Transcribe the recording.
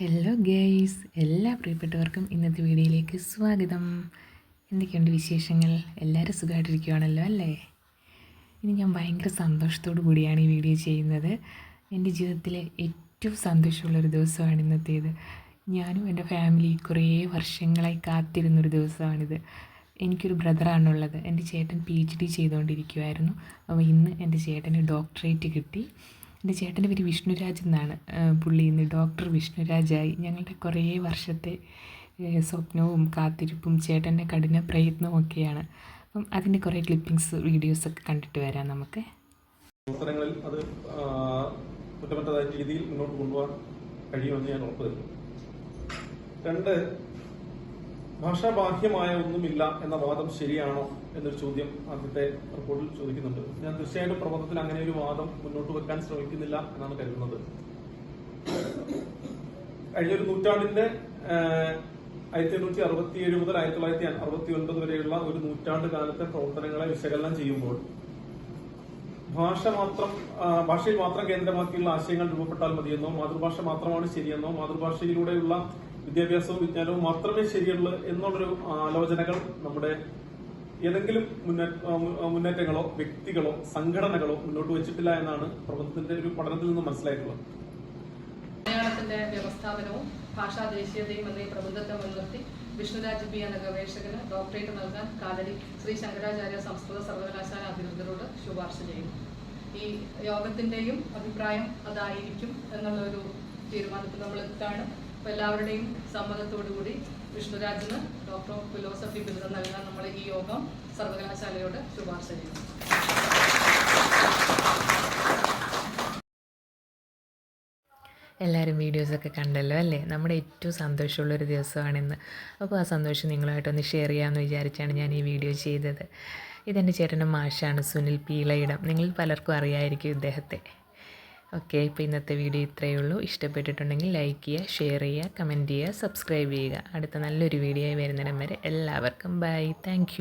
Hello guys എല്ലാ പ്രിയപ്പെട്ടവർക്കും ഇന്നത്തെ വീഡിയോയിലേക്ക് സ്വാഗതം. എന്തൊക്കെയുണ്ട് വിശേഷങ്ങൾ? എല്ലാവരും സുഖമായിട്ടിരിക്കുകയാണല്ലോ അല്ലേ? ഇനി ഞാൻ ഭയങ്കര സന്തോഷത്തോടു കൂടിയാണ് ഈ വീഡിയോ ചെയ്യുന്നത്. എന്റെ ജീവിതത്തിലെ ഏറ്റവും സന്തോഷമുള്ളൊരു ദിവസമാണ് ഇന്നത്തേത്. ഞാനും എന്റെ ഫാമിലി കുറേ വർഷങ്ങളായി കാത്തിരുന്നൊരു ദിവസമാണിത്. എനിക്കൊരു ബ്രദറാണുള്ളത്. എന്റെ ചേട്ടൻ പി എച്ച് ഡി ചെയ്തുകൊണ്ടിരിക്കുമായിരുന്നു അപ്പോൾ ഇന്ന് എന്റെ ചേട്ടന് ഡോക്ടറേറ്റ് കിട്ടി. എന്റെ ചേട്ടന്റെ പേര് വിഷ്ണുരാജ് എന്നാണ്. പുള്ളി ഇന്ന് ഡോക്ടർ വിഷ്ണുരാജായി. ഞങ്ങളുടെ കുറേ വർഷത്തെ സ്വപ്നവും കാത്തിരിപ്പും ചേട്ടന്റെ കഠിന പ്രയത്നവും ഒക്കെയാണ്. അപ്പം അതിന്റെ കുറേ ക്ലിപ്പിങ്സ് വീഡിയോസൊക്കെ കണ്ടിട്ട് വരാം നമുക്ക്. അവസരങ്ങളിൽ അത് കുറ്റപ്പെട്ടതായ രീതിയിൽ മുന്നോട്ട് കൊണ്ടുപോകാൻ കഴിയുമെന്ന് ഞാൻ ഉറപ്പ് തരുന്നു. രണ്ട് ഭാഷാബാഹ്യമായ ഒന്നുമില്ല എന്ന വാദം ശരിയാണോ എന്നൊരു ചോദ്യം ആദ്യത്തെ റിപ്പോർട്ടിൽ ചോദിക്കുന്നുണ്ട്. ഞാൻ തീർച്ചയായിട്ടും പ്രബന്ധത്തിൽ അങ്ങനെ ഒരു വാദം മുന്നോട്ട് വെക്കാൻ ശ്രമിക്കുന്നില്ല എന്നാണ് കരുതുന്നത്. കഴിഞ്ഞൊരു നൂറ്റാണ്ടിന്റെ ആയിരത്തി എണ്ണൂറ്റി അറുപത്തിയേഴ് മുതൽ ആയിരത്തി തൊള്ളായിരത്തി അറുപത്തി ഒൻപത് വരെയുള്ള ഒരു നൂറ്റാണ്ട് കാലത്തെ പ്രവർത്തനങ്ങളെ വിശകലനം ചെയ്യുമ്പോൾ ഭാഷ മാത്രം ഭാഷയിൽ മാത്രം കേന്ദ്രമാക്കിയുള്ള ആശയങ്ങൾ രൂപപ്പെട്ടാൽ മതിയെന്നോ മാതൃഭാഷ മാത്രമാണ് ശരിയെന്നോ മാതൃഭാഷയിലൂടെയുള്ള വിദ്യാഭ്യാസവും വിജ്ഞാനവും മാത്രമേ ശരിയുള്ളൂ എന്നുള്ളൊരു ആലോചനകൾ നമ്മുടെ ഏതെങ്കിലും മുന്നേറ്റങ്ങളോ വ്യക്തികളോ സംഘടനകളോ മുന്നോട്ട് വെച്ചിട്ടില്ല എന്നാണ് പ്രബന്ധത്തിന്റെ ഒരു പഠനത്തിൽ നിന്ന് മനസ്സിലായിട്ടുള്ളത്. മലയാളത്തിന്റെ വ്യവസ്ഥാപനവും ഭാഷാ ദേശീയതയും എന്ന പ്രബന്ധത്തെ മുൻനിർത്തി വിഷ്ണുരാജ് ബി എന്ന ഗവേഷകന് ഡോക്ടറേറ്റ് നൽകാൻ കാലടി ശ്രീ ശങ്കരാചാര്യ സംസ്കൃത സർവകലാശാല അധികൃതരോട് ശുപാർശ ചെയ്യുന്നു. ഈ യോഗത്തിന്റെയും അഭിപ്രായം അതായിരിക്കും എന്നുള്ള ഒരു തീരുമാനത്തിൽ നമ്മൾ എത്താണ് അപ്പോൾ എല്ലാവരുടെയും സമ്മതത്തോടു കൂടി വിഷ്ണുരാജിന് ഡോക്ടർ ഓഫ് ഫിലോസഫി ബിരുദം നൽകാൻ നമ്മൾ ഈ യോഗം സർവകലാശാലയോട് ശുപാർശ ചെയ്യുന്നു. എല്ലാവരും വീഡിയോസൊക്കെ കണ്ടല്ലോ അല്ലേ? നമ്മുടെ ഏറ്റവും സന്തോഷമുള്ളൊരു ദിവസമാണിന്ന്. അപ്പോൾ ആ സന്തോഷം നിങ്ങളുമായിട്ടൊന്ന് ഷെയർ ചെയ്യാമെന്ന് വിചാരിച്ചാണ് ഞാൻ ഈ വീഡിയോ ചെയ്തത്. ഇതെന്റെ ചേട്ടന്റെ മാഷാണ് സുനിൽ പീളയിടം നിങ്ങൾ പലർക്കും അറിയായിരിക്കും ഇദ്ദേഹത്തെ. ഓക്കെ ഇപ്പോൾ ഇന്നത്തെ വീഡിയോ ഇത്രയേ ഉള്ളൂ. ഇഷ്ടപ്പെട്ടിട്ടുണ്ടെങ്കിൽ ലൈക്ക് ചെയ്യുക ഷെയർ ചെയ്യുക കമന്റ് ചെയ്യുക സബ്സ്ക്രൈബ് ചെയ്യുക. അടുത്ത നല്ലൊരു വീഡിയോ ആയി വരുന്നിടം വരെ എല്ലാവർക്കും ബൈ താങ്ക്